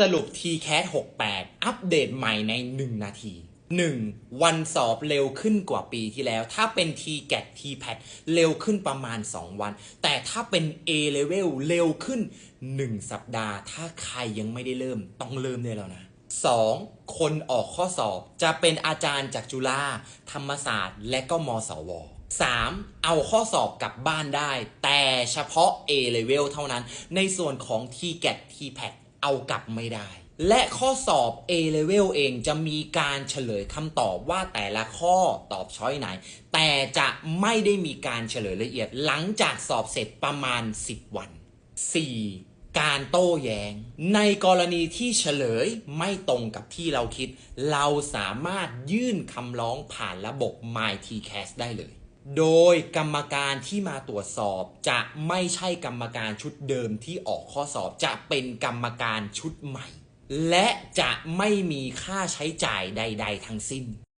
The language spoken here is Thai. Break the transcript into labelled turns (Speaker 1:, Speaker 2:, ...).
Speaker 1: สรุป TCAS 68 อัปเดตใหม่ใน 1 นาที 1. วันสอบเร็วขึ้นกว่าปีที่แล้ว ถ้าเป็น TGAT TPAT เร็วขึ้นประมาณ 2 วัน แต่ถ้าเป็น A Level เร็วขึ้น 1 สัปดาห์ ถ้าใครยังไม่ได้เริ่มต้องเริ่มได้แล้วนะ 2. คนออกข้อสอบจะเป็นอาจารย์จากจุฬาธรรมศาสตร์ และก็มสว 3. เอาข้อสอบกลับบ้านได้ แต่เฉพาะ A level เท่านั้น ในส่วนของ TGAT TPAT เอากลับไม่ได้ และข้อสอบ A level เองจะมีการเฉลยคำตอบว่าแต่ละข้อตอบช้อยไหน แต่จะไม่ได้มีการเฉลยละเอียดหลังจากสอบเสร็จประมาณ 10 วัน 4. การโต้แย้ง ในกรณีที่เฉลยไม่ตรงกับที่เราคิด เราสามารถยื่นคำร้องผ่านระบบ MyTCAS ได้เลย โดยกรรมการที่มาตรวจสอบจะไม่ใช่กรรมการชุดเดิมที่ออกข้อสอบจะเป็นกรรมการชุดใหม่ และจะไม่มีค่าใช้จ่ายใด ๆ ทั้งสิ้น